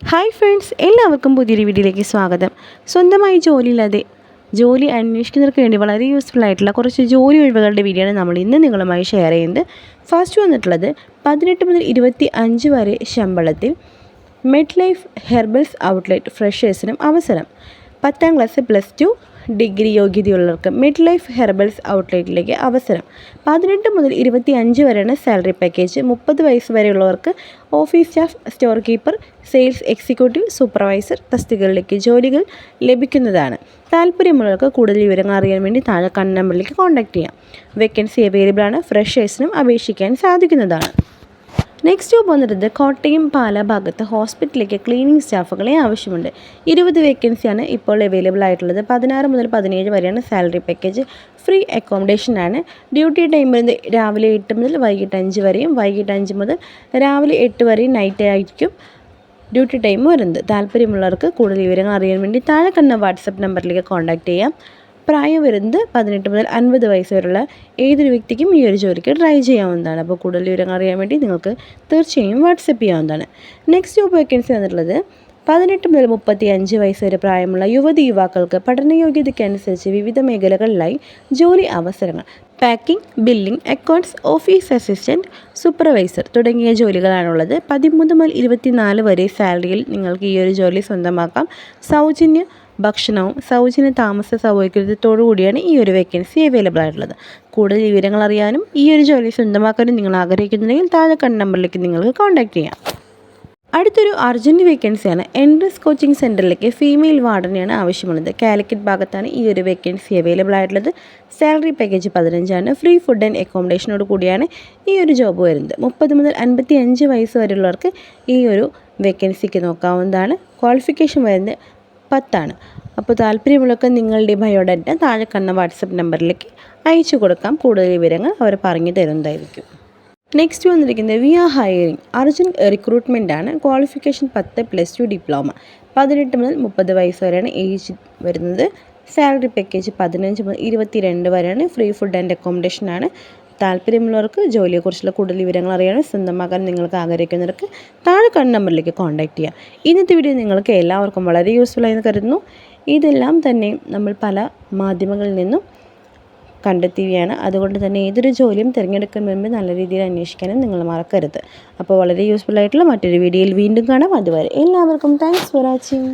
Hi friends എല്ലാവർക്കും പുതിയൊരു വീഡിയോയിലേക്ക് സ്വാഗതം. സ്വന്തമായി ജോലിയില്ലാതെ ജോലി അന്വേഷിക്കുന്നവർക്ക് വേണ്ടി വളരെ യൂസ്ഫുൾ ആയിട്ടുള്ള കുറച്ച് ജോലി ഒഴിവുകളുടെ വീഡിയോ ആണ് നമ്മൾ ഇന്ന് നിങ്ങളുമായി ഷെയർ ചെയ്യുന്നത്. ഫസ്റ്റ് വന്നിട്ടുള്ളത് പതിനെട്ട് മുതൽ ഇരുപത്തി അഞ്ച് വരെ ശമ്പളത്തിൽ മെഡ് ലൈഫ് ഹെർബൽസ് ഔട്ട്ലെറ്റ് ഫ്രഷേഴ്സിനും അവസരം. പത്താം ക്ലാസ് പ്ലസ് ടു ഡിഗ്രി യോഗ്യതയുള്ളവർക്ക് മിഡ് ലൈഫ് ഹെർബൽസ് ഔട്ട്ലെറ്റിലേക്ക് അവസരം. പതിനെട്ട് മുതൽ ഇരുപത്തി അഞ്ച് വരെയാണ് സാലറി പാക്കേജ് മുപ്പത് വയസ്സ് വരെയുള്ളവർക്ക് office staff store keeper sales executive supervisor തസ്തികകളിലേക്ക് ജോലികൾ ലഭിക്കുന്നതാണ്. താല്പര്യമുള്ളവർക്ക് കൂടുതൽ വിവരങ്ങൾ അറിയാൻ വേണ്ടി താഴെ കണ്ണ നമ്പറിലേക്ക് കോൺടാക്റ്റ് ചെയ്യാം. വേക്കൻസി അവൈലബിൾ ആണ്. ഫ്രഷേഴ്സിനും അപേക്ഷിക്കാൻ സാധിക്കുന്നതാണ്. നെക്സ്റ്റ് ജോബ് വന്നിട്ട് കോട്ടയം പാല ഭാഗത്ത് ഹോസ്പിറ്റലിലേക്ക് ക്ലീനിങ് സ്റ്റാഫുകളെ ആവശ്യമുണ്ട്. ഇരുപത് വേക്കൻസിയാണ് ഇപ്പോൾ അവൈലബിൾ ആയിട്ടുള്ളത്. പതിനാറ് മുതൽ പതിനേഴ് വരെയാണ് സാലറി പാക്കേജ് ഫ്രീ അക്കോമഡേഷനാണ് ഡ്യൂട്ടി ടൈം വരുന്നത് രാവിലെ എട്ട് മുതൽ വൈകിട്ട് അഞ്ച് വരെയും വൈകിട്ട് അഞ്ച് മുതൽ രാവിലെ എട്ട് വരെയും നൈറ്റ് ആയിരിക്കും ഡ്യൂട്ടി ടൈം വരുന്നത്. താല്പര്യമുള്ളവർക്ക് കൂടുതൽ വിവരങ്ങൾ അറിയാൻ വേണ്ടി താഴെ കണ്ട വാട്സപ്പ് നമ്പറിലേക്ക് കോൺടാക്റ്റ് ചെയ്യാം. പ്രായം വരുന്നത് പതിനെട്ട് മുതൽ അൻപത് വയസ്സ് വരെയുള്ള ഏതൊരു വ്യക്തിക്കും ഈ ഒരു ജോലിക്ക് ട്രൈ ചെയ്യാവുന്നതാണ്. അപ്പോൾ കൂടുതൽ വിവരങ്ങൾ അറിയാൻ വേണ്ടി നിങ്ങൾക്ക് തീർച്ചയായും വാട്സപ്പ് ചെയ്യാവുന്നതാണ്. നെക്സ്റ്റ് ജോബ് വേക്കൻസി വന്നിട്ടുള്ളത് പതിനെട്ട് മുതൽ മുപ്പത്തി അഞ്ച് വയസ്സ് വരെ പ്രായമുള്ള യുവതി യുവാക്കൾക്ക് പഠനയോഗ്യതയ്ക്കനുസരിച്ച് വിവിധ മേഖലകളിലായി ജോലി അവസരങ്ങൾ packing billing accounts office assistant supervisor തുടങ്ങിയ ജോലികളാണുള്ളത്. പതിമൂന്ന് മുതൽ ഇരുപത്തിനാല് വരെ സാലറിയിൽ നിങ്ങൾക്ക് ഈ ഒരു ജോലി സ്വന്തമാക്കാം. സൗജന്യ ഭക്ഷണവും സൗജന്യ താമസ സൗകര്യത്തോടു കൂടിയാണ് ഈ ഒരു വേക്കൻസി അവൈലബിൾ ആയിട്ടുള്ളത്. കൂടുതൽ വിവരങ്ങൾ അറിയാനും ഈ ഒരു ജോലി സ്വന്തമാക്കാനും നിങ്ങൾ ആഗ്രഹിക്കുന്നുണ്ടെങ്കിൽ താഴെ കണ്ട നമ്പറിലേക്ക് നിങ്ങൾക്ക് കോൺടാക്ട് ചെയ്യാം. അടുത്തൊരു അർജന്റ് വേക്കൻസിയാണ് എൻട്രൻസ് കോച്ചിങ് സെന്ററിലേക്ക് ഫീമെയിൽ വാർഡനെയാണ് ആവശ്യമുള്ളത്. കാലിക്കറ്റ് ഭാഗത്താണ് ഈ ഒരു വേക്കൻസി അവൈലബിൾ ആയിട്ടുള്ളത്. സാലറി പാക്കേജ് പതിനഞ്ചാണ് ഫ്രീ ഫുഡ് ആൻഡ് അക്കോമഡേഷനോട് കൂടിയാണ് ഈ ഒരു ജോബ് വരുന്നത്. മുപ്പത് മുതൽ അൻപത്തി അഞ്ച് വയസ്സ് വരെയുള്ളവർക്ക് ഈ ഒരു വേക്കൻസിക്ക് നോക്കാവുന്നതാണ്. ക്വാളിഫിക്കേഷൻ വരുന്നത് പത്താണ്. അപ്പോൾ താല്പര്യമുള്ളവർക്ക് നിങ്ങളുടെ ബയോഡാറ്റ താഴെ കാണുന്ന വാട്സപ്പ് നമ്പറിലേക്ക് അയച്ചു കൊടുക്കാം. കൂടുതൽ വിവരങ്ങൾ അവർ പറഞ്ഞു തരുന്നതായിരിക്കും. നെക്സ്റ്റ് വന്നിരിക്കുന്നത് we are hiring Arjun recruitment ആണ്. ക്വാളിഫിക്കേഷൻ പത്ത് പ്ലസ് ടു ഡിപ്ലോമ പതിനെട്ട് മുതൽ മുപ്പത് വയസ്സ് വരെയാണ് ഏജ് വരുന്നത്. സാലറി പാക്കേജ് പതിനഞ്ച് മുതൽ ഇരുപത്തി രണ്ട് വരെയാണ്. ഫ്രീ ഫുഡ് ആൻഡ് അക്കോമഡേഷൻ ആണ്. താല്പര്യമുള്ളവർക്ക് ജോലിയെക്കുറിച്ചുള്ള കൂടുതൽ വിവരങ്ങൾ അറിയാനും സ്വന്തമാക്കാൻ നിങ്ങൾക്ക് ആഗ്രഹിക്കുന്നവർക്ക് താഴെ കണ്ട നമ്പറിലേക്ക് കോൺടാക്റ്റ് ചെയ്യാം ഇന്നത്തെ വീഡിയോ നിങ്ങൾക്ക് എല്ലാവർക്കും വളരെ യൂസ്ഫുൾ ആയെന്ന് കരുതുന്നു. ഇതെല്ലാം തന്നെ നമ്മൾ പല മാധ്യമങ്ങളിൽ നിന്നും കണ്ടെത്തുകയാണ് അതുകൊണ്ട് തന്നെ ഏതൊരു ജോലിയും തിരഞ്ഞെടുക്കാൻ മുമ്പ് നല്ല രീതിയിൽ അന്വേഷിക്കാനും നിങ്ങൾ മറക്കരുത്. അപ്പോൾ വളരെ യൂസ്ഫുൾ ആയിട്ടുള്ള മറ്റൊരു വീഡിയോയിൽ വീണ്ടും കാണാം. അതുവരെ എല്ലാവർക്കും താങ്ക്സ് ഫോർ വാച്ചിങ്